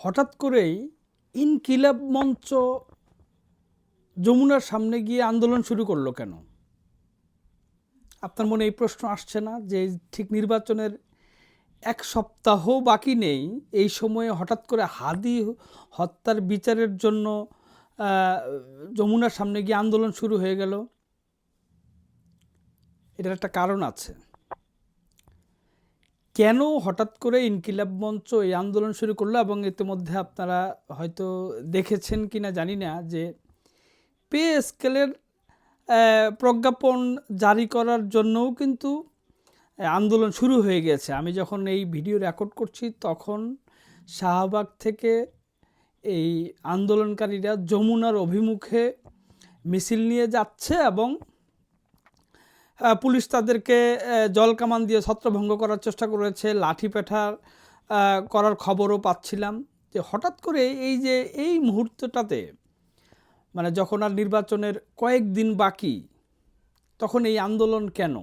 হঠাৎ করেই ইনকিলাব মঞ্চ যমুনার সামনে গিয়ে আন্দোলন শুরু করল কেন? আপনার মনে এই প্রশ্ন আসছে না যে ঠিক নির্বাচনের এক সপ্তাহ বাকি নেই? এই সময়ে হঠাৎ করে হাদি হত্যার বিচারের জন্য যমুনার সামনে গিয়ে আন্দোলন শুরু হয়ে গেল? এটার একটা কারণ আছে। কেন হঠাৎ করে ইনকিলাব মঞ্চ এই আন্দোলন শুরু করল এবং ইতিমধ্যে আপনারা হয়তো দেখেছেন কি না জানি না যে পে স্কেলের প্রজ্ঞাপন জারি করার জন্যও কিন্তু আন্দোলন শুরু হয়ে গেছে। আমি যখন এই ভিডিও রেকর্ড করছি তখন শাহবাগ থেকে এই আন্দোলনকারীরা যমুনার অভিমুখে মিছিল নিয়ে যাচ্ছে এবং পুলিশ তাদেরকে আহ, জলকামান দিয়ে ছত্রভঙ্গ করার চেষ্টা করেছে লাঠি পেঠা আহ, করার খবরও পাচ্ছিলাম যে হঠাৎ করে এই যে এই মুহূর্তটাতে মানে যখন আর নির্বাচনের কয়েকদিন বাকি তখন এই আন্দোলন কেন?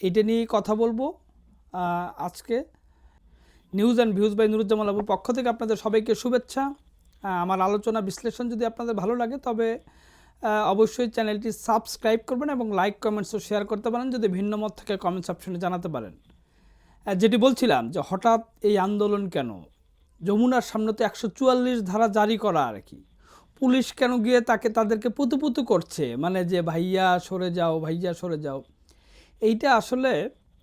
এটা নিয়েই কথা বলব আজকে। News and views by Nuruzzaman আবুর পক্ষ থেকে আপনাদের সবাইকে শুভেচ্ছা। আমার আলোচনা বিশ্লেষণ যদি আপনাদের ভালো লাগে তবে অবশ্যই চ্যানেলটি সাবস্ক্রাইব করবেন এবং লাইক কমেন্টস ও শেয়ার করতে পারেন, যদি ভিন্ন মত থেকে কমেন্টস অপশনে জানাতে পারেন। যেটি বলছিলাম যে হঠাৎ এই আন্দোলন কেন? যমুনার সামনে তো একশো চুয়াল্লিশ ধারা জারি করা আর কি। পুলিশ কেন গিয়ে তাকে, তাদেরকে পুতুপুতু করছে? মানে যে ভাইয়া সরে যাও, ভাইয়া সরে যাও। এইটা আসলে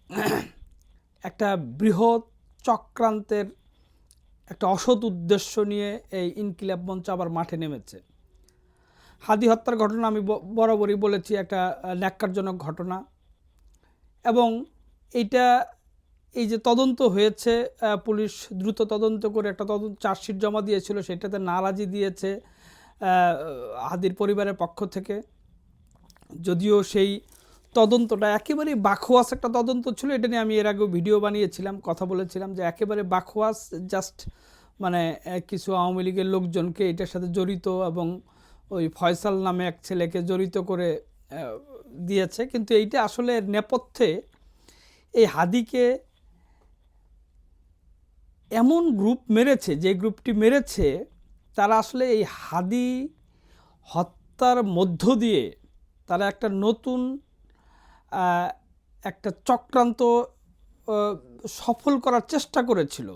একটা বৃহৎ চক্রান্তের একটা অসৎ উদ্দেশ্য নিয়ে এই ইনকিলাব মঞ্চ আবার মাঠে নেমেছে। হাদি হত্যার ঘটনা আমি বরাবরই বলেছি, একটা ন্যাক্কারজনক ঘটনা। এবং এইটা, এই যে তদন্ত হয়েছে পুলিশ দ্রুত তদন্ত করে একটা তদন্ত চার্জশিট জমা দিয়েছিল, সেটাতে নারাজি দিয়েছে হাদির পরিবারের পক্ষ থেকে। যদিও সেই তদন্তটা একেবারেই বাখোয়াস একটা তদন্ত ছিল, এটা নিয়ে আমি এর আগেও ভিডিও বানিয়েছিলাম, কথা বলেছিলাম যে একেবারে বাখোয়াস জাস্ট মানে কিছু আওয়ামী লীগের লোকজনকে এটার সাথে জড়িত এবং ওই ফয়সাল নামে এক ছেলেকে জড়িত করে দিয়েছে। কিন্তু এইটা আসলে নেপথ্যে এই হাদিকে এমন গ্রুপ মেরেছে, যে গ্রুপটি মেরেছে, তারা আসলে এই হাদি হত্যার মধ্য দিয়ে তারা একটা নতুন একটা চক্রান্ত সফল করার চেষ্টা করেছিল।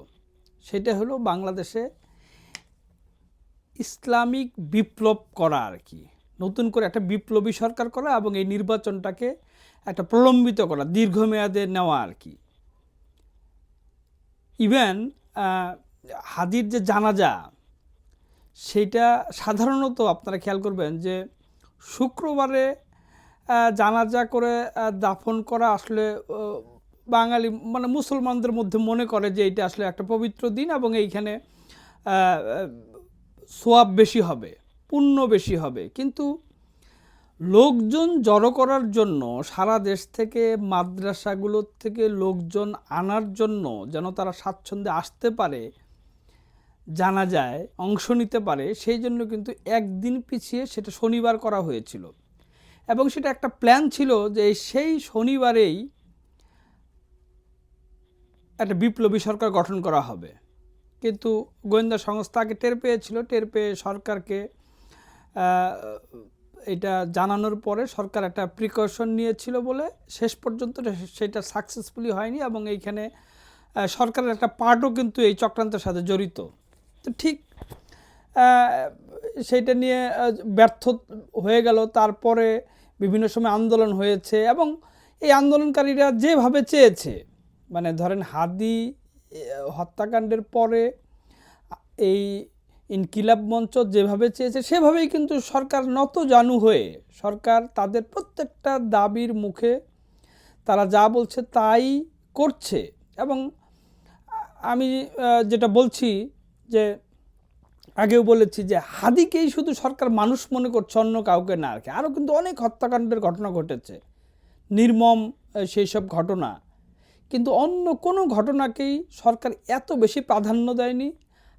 সেটা হলো বাংলাদেশে ইসলামিক বিপ্লব করা আর কি। নতুন করে একটা বিপ্লবী সরকার করা এবং এই নির্বাচনটাকে একটা প্রলম্বিত করা, দীর্ঘমেয়াদে নেওয়া আর কি। ইভেন হাদির যে জানাজা সেইটা সাধারণত আপনারা খেয়াল করবেন যে শুক্রবারে জানাজা করে দাফন করা আসলে বাঙালি মানে মুসলমানদের মধ্যে মনে করে যে এটা আসলে একটা পবিত্র দিন এবং এইখানে সোয়াব বেশি হবে পুণ্য বেশি হবে। কিন্তু লোকজন জড়ো করার জন্য, সারা দেশ থেকে মাদ্রাসাগুলোর থেকে লোকজন আনার জন্য যেন তারা স্বাচ্ছন্দ্যে আসতে পারে, জানা যায়, অংশ নিতে পারে, সেই জন্য কিন্তু একদিন পিছিয়ে সেটা শনিবার করা হয়েছিল। এবং সেটা একটা প্ল্যান ছিল যে সেই শনিবারেই একটা বিপ্লবী সরকার গঠন করা হবে। কিন্তু গোয়েন্দা সংস্থা আগে টের পেয়েছিল, টের পেয়ে সরকারকে এটা জানানোর পরে সরকার একটা প্রিকশন নিয়েছিল বলে শেষ পর্যন্ত সেটা সাকসেসফুলি হয়নি এবং এইখানে সরকারের একটা পার্টও কিন্তু এই চক্রান্তের সাথে জড়িত। তো ঠিক সেইটা নিয়ে ব্যর্থ হয়ে গেল। তারপরে বিভিন্ন সময় আন্দোলন হয়েছে এবং এই আন্দোলনকারীরা যেভাবে চেয়েছে মানে ধরেন হাদি হত্যাকাণ্ডের পরে এই ইনকিলাব মঞ্চ যেভাবে চেয়েছে, সেভাবেই কিন্তু সরকার নত জানু হয়ে সরকার তাদের প্রত্যেকটা দাবির মুখে তারা যা বলছে তাই করছে। এবং আমি যেটা বলছি যে, আগেও বলেছি যে হাদিকেই শুধু সরকার মানুষ মনে করছে, অন্য কাউকে না কি। আরও কিন্তু অনেক হত্যাকাণ্ডের ঘটনা ঘটেছে। নির্মম সেই সব ঘটনা। কিন্তু অন্য কোনো ঘটনাকেই সরকার এত বেশি প্রাধান্য দেয়নি।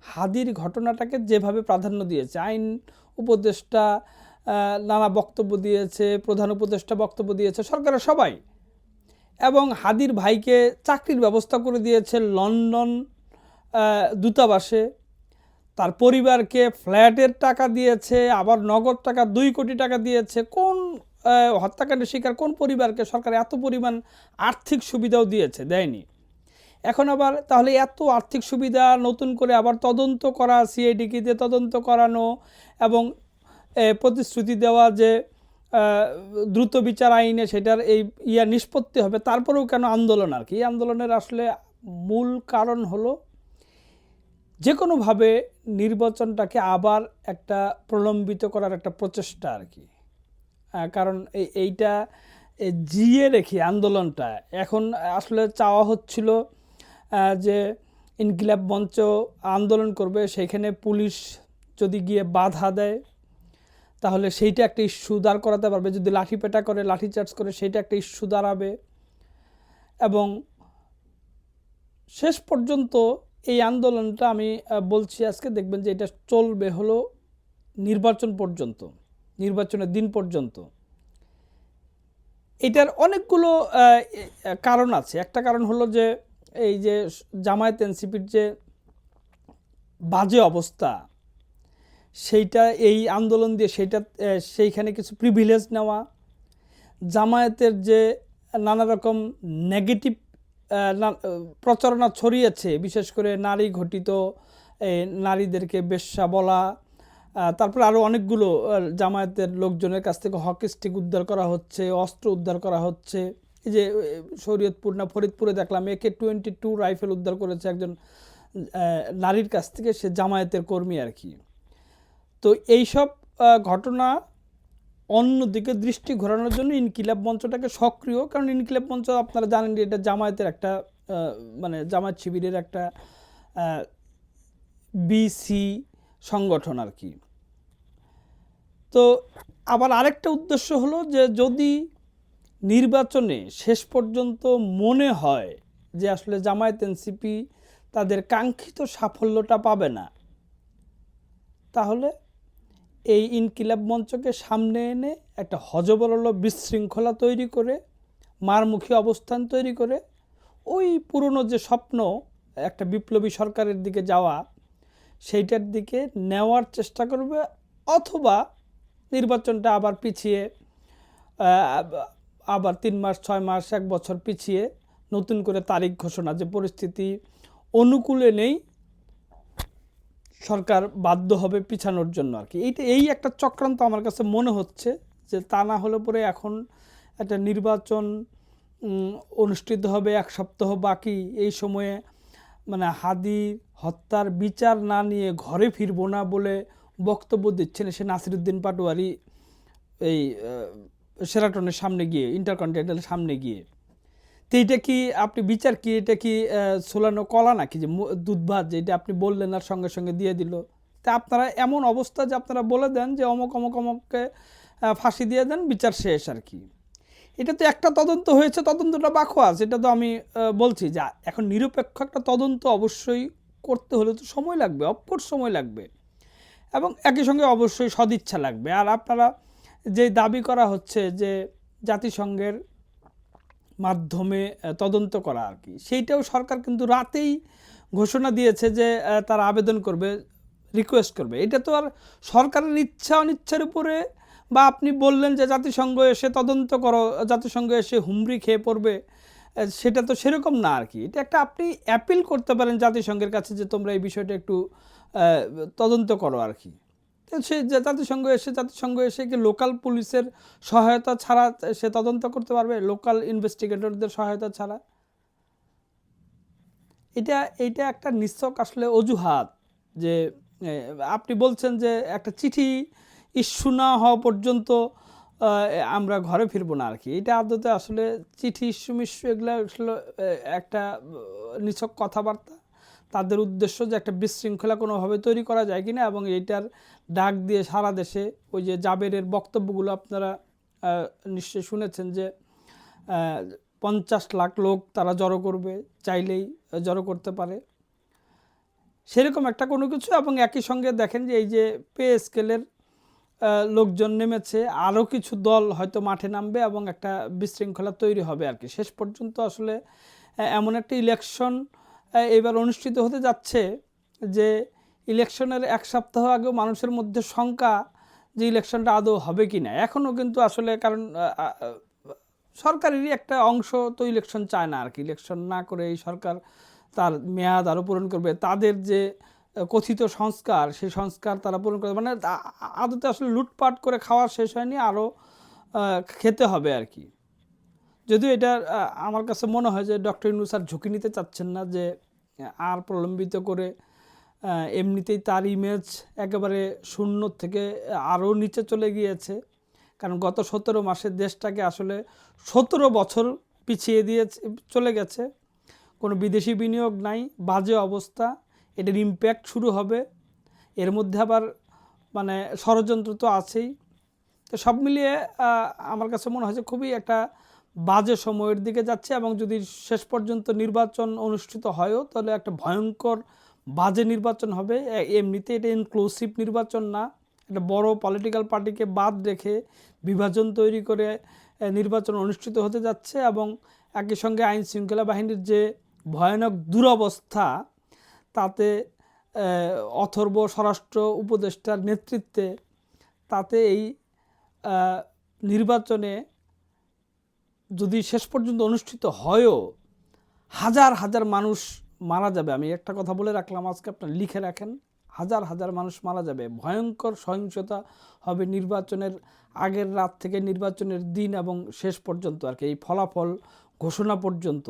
হাদির ঘটনাটাকে যেভাবে প্রাধান্য দিয়েছে, আইন উপদেষ্টা নানা বক্তব্য দিয়েছে, প্রধান উপদেষ্টা বক্তব্য দিয়েছে, সরকারের সবাই। এবং হাদির ভাইকে চাকরির ব্যবস্থা করে দিয়েছে লন্ডন দূতাবাসে। তার পরিবারকে ফ্ল্যাটের টাকা দিয়েছে, আবার নগদ টাকা, দুই কোটি টাকা দিয়েছে। কোন হত্যাকাণ্ডের শিকার কোন পরিবারকে সরকার এত পরিমাণ আর্থিক সুবিধাও দিয়েছে? দেয়নি। এখন আবার তাহলে এত আর্থিক সুবিধা নতুন করে আবার তদন্ত করা, সিআইডিকে দিয়ে তদন্ত করানো এবং প্রতিশ্রুতি দেওয়া যে দ্রুত বিচার আইনে সেটার এই ইয়া নিষ্পত্তি হবে, তারপরেও কেন আন্দোলন আর কি? এই আন্দোলনের আসলে মূল কারণ হলো যে কোনোভাবে নির্বাচনটাকে আবার একটা প্রলম্বিত করার একটা প্রচেষ্টা আর কি। কারণ এই- এইটা জিয়ে রেখে আন্দোলনটা। এখন আসলে চাওয়া হচ্ছিল যে ইনকিলাব মঞ্চ আন্দোলন করবে, সেখানে পুলিশ যদি গিয়ে বাধা দেয়, তাহলে সেইটা একটা ইস্যু দাঁড় করাতে পারবে। যদি লাঠিপেটা করে, লাঠি চার্জ করে, সেইটা একটা ইস্যু দাঁড়াবে। এবং শেষ পর্যন্ত এই আন্দোলনটা আমি বলছি আজকে, দেখবেন যে এটা চলবে হলো নির্বাচন পর্যন্ত। নির্বাচনের দিন পর্যন্ত। এটার অনেকগুলো কারণ আছে। একটা কারণ হলো যে, এই যে জামায়াত এনসিপির যে বাজে অবস্থা, সেইটা, এই আন্দোলন দিয়ে সেইটা সেইখানে কিছু প্রিভিলেজ নেওয়া, জামায়াতের যে নানা রকম নেগেটিভ প্রচারণা ছড়িয়েছে, বিশেষ করে নারী ঘটিত নারীদেরকে বেশ্যা বলা তারপরে আরও অনেকগুলো জামায়াতের লোকজনের কাছ থেকে হকি স্টিক উদ্ধার করা হচ্ছে, অস্ত্র উদ্ধার করা হচ্ছে। এই যে শরীয়তপুর না ফরিদপুরে দেখলাম একে টোয়েন্টি টু রাইফেল উদ্ধার করেছে একজন নারীর কাছ থেকে, সে জামায়াতের কর্মী আর কি। তো এইসব ঘটনা অন্যদিকে দৃষ্টি ঘোরানোর জন্য ইনকিলাব মঞ্চটাকে সক্রিয়, কারণ ইনকিলাব মঞ্চ আপনারা জানেন যে এটা জামায়াতের একটা মানে জামায়াত শিবিরের একটা বিসি সংগঠন আর কি। তো আবার আরেকটা উদ্দেশ্য হলো যে যদি নির্বাচনে শেষ পর্যন্ত মনে হয় যে আসলে জামায়াত এনসিপি তাদের কাঙ্ক্ষিত সাফল্যটা পাবে না, তাহলে এই ইনকিলাব মঞ্চকে সামনে এনে একটা হজবরল বিশৃঙ্খলা তৈরি করে, মারমুখী অবস্থান তৈরি করে, ওই পুরনো যে স্বপ্ন, একটা বিপ্লবী সরকারের দিকে যাওয়া সেইটার দিকে নেওয়ার চেষ্টা করবে অথবা নির্বাচনটা আবার পিছিয়ে আবার তিন মাস, ছয় মাস, এক বছর পিছিয়ে নতুন করে তারিখ ঘোষণা, যে পরিস্থিতি অনুকূলে নেই, সরকার বাধ্য হবে পিছানোর জন্য আর কি। এইটা এই একটা চক্রান্ত আমার কাছে মনে হচ্ছে যে তা না হলে পরে এখন একটা নির্বাচন অনুষ্ঠিত হবে এক সপ্তাহ বাকি এই সময়ে। মানে হাদি হত্যার বিচার না নিয়ে ঘরে ফিরবো না বলে বক্তব্য দিচ্ছেন সে নাসিরুদ্দিন পাটোয়ারি এই সেরাটনের সামনে গিয়ে, ইন্টারকন্টিনেন্টালের সামনে গিয়ে। তো এইটা কি আপনি বিচার কি? এটা কি ছোলানো কলা নাকি যে দুধ ভাত যেটা আপনি বললেন আর সঙ্গে সঙ্গে দিয়ে দিল? তা আপনারা এমন অবস্থা যে আপনারা বলে দেন যে অমুক অমুক অমুককে ফাঁসি দিয়ে দেন, বিচার শেষ আর কি। এটা তো একটা তদন্ত হয়েছে, তদন্তটা বাখোয়াজ এটা তো আমি বলছি যা এখন নিরপেক্ষ একটা তদন্ত অবশ্যই করতে হলে তো সময় লাগবে অফকোর্স সময় লাগবে। এবং একই সঙ্গে অবশ্যই সদিচ্ছা লাগবে। আর আপনারা যে দাবি করা হচ্ছে যে জাতিসংঘের মাধ্যমে তদন্ত করা আর কি, সেইটাও সরকার কিন্তু রাতেই ঘোষণা দিয়েছে যে তারা আবেদন করবে, রিকোয়েস্ট করবে। এটা তো আর সরকারের ইচ্ছা অনিচ্ছার উপরে বা আপনি বললেন যে জাতিসংঘ এসে তদন্ত করো, জাতিসংঘ এসে হুমড়ি খেয়ে পড়বে সেটা তো সেরকম না আর কি। এটা একটা আপনি অ্যাপিল করতে পারেন জাতিসংঘের কাছে যে তোমরা এই বিষয়টা একটু তদন্ত করো আর কি। সে জাতিসংঘ এসে জাতিসংঘ এসে কি লোকাল পুলিশের সহায়তা ছাড়া সে তদন্ত করতে পারবে? লোকাল ইনভেস্টিগেটরদের সহায়তা ছাড়া? এটা এটা একটা নিশ্চক আসলে অজুহাত যে আপনি বলছেন যে একটা চিঠি ইস্যু না হওয়া পর্যন্ত আমরা ঘরে ফিরবো না আর কি। এটা আদতে আসলে চিঠি, ইস্যু, মিস্যু এগুলো আসলে একটা নিছক কথাবার্তা। তাদের উদ্দেশ্য যে একটা বিশৃঙ্খলা কোনোভাবে তৈরি করা যায় কিনা এবং এইটার ডাক দিয়ে সারা দেশে ওই যে জাবেরের বক্তব্যগুলো আপনারা নিশ্চয়ই শুনেছেন যে পঞ্চাশ লাখ লোক তারা জড়ো করবে, চাইলেই জড়ো করতে পারে। সেরকম একটা কোনো কিছু এবং একই সঙ্গে দেখেন যে এই যে পে স্কেলের লোকজন নেমেছে আরও কিছু দল হয়তো মাঠে নামবে এবং একটা বিশৃঙ্খলা তৈরি হবে আর কি। শেষ পর্যন্ত আসলে এমন একটা ইলেকশন এবার অনুষ্ঠিত হতে যাচ্ছে যে ইলেকশনের এক সপ্তাহ আগেও মানুষের মধ্যে শঙ্কা যে ইলেকশনটা আদৌ হবে কি না। এখনও কিন্তু আসলে কারণ সরকারেরই একটা অংশ তো ইলেকশন চায় না আর কি। ইলেকশন না করে এই সরকার তার মেয়াদ আরও পূরণ করবে। তাদের যে কথিত সংস্কার সেই সংস্কার তারা পূরণ করে মানে আদতে আসলে লুটপাট করে খাওয়া শেষ হয়নি আরও খেতে হবে আর কি। যদিও এটা আমার কাছে মনে হয় যে ডক্টর ইউনুস আর ঝুঁকি নিতে চাচ্ছেন না, যে আর প্রলম্বিত করে এমনিতেই তার ইমেজ একেবারে শূন্য থেকে আরও নিচে চলে গিয়েছে। কারণ গত সতেরো মাসে দেশটাকে আসলে সতেরো বছর পিছিয়ে দিয়ে চলে গেছে। কোনো বিদেশি বিনিয়োগ নাই, বাজে অবস্থা। এটার ইম্প্যাক্ট শুরু হবে। এর মধ্যে আবার মানে ষড়যন্ত্র তো আছেই। তো সব মিলিয়ে আমার কাছে মনে হয় যে খুবই একটা বাজে সময়ের দিকে যাচ্ছে এবং যদি শেষ পর্যন্ত নির্বাচন অনুষ্ঠিত হয়ও, তাহলে একটা ভয়ঙ্কর বাজে নির্বাচন হবে। এমনিতে এটা ইনক্লুসিভ নির্বাচন না। একটা বড় পলিটিক্যাল পার্টিকে বাদ রেখে বিভাজন তৈরি করে নির্বাচন অনুষ্ঠিত হতে যাচ্ছে এবং একই সঙ্গে আইন শৃঙ্খলা বাহিনীর যে ভয়ানক দুরবস্থা তাতে অথর্ব স্বরাষ্ট্র উপদেষ্টার নেতৃত্বে তাতে এই নির্বাচনে যদি শেষ পর্যন্ত অনুষ্ঠিত হয়ও হাজার হাজার মানুষ মারা যাবে। আমি একটা কথা বলে রাখলাম, আজকে আপনার লিখে রাখেন, হাজার হাজার মানুষ মারা যাবে। ভয়ঙ্কর সহিংসতা হবে নির্বাচনের আগের রাত থেকে নির্বাচনের দিন এবং শেষ পর্যন্ত আর কি, এই ফলাফল ঘোষণা পর্যন্ত।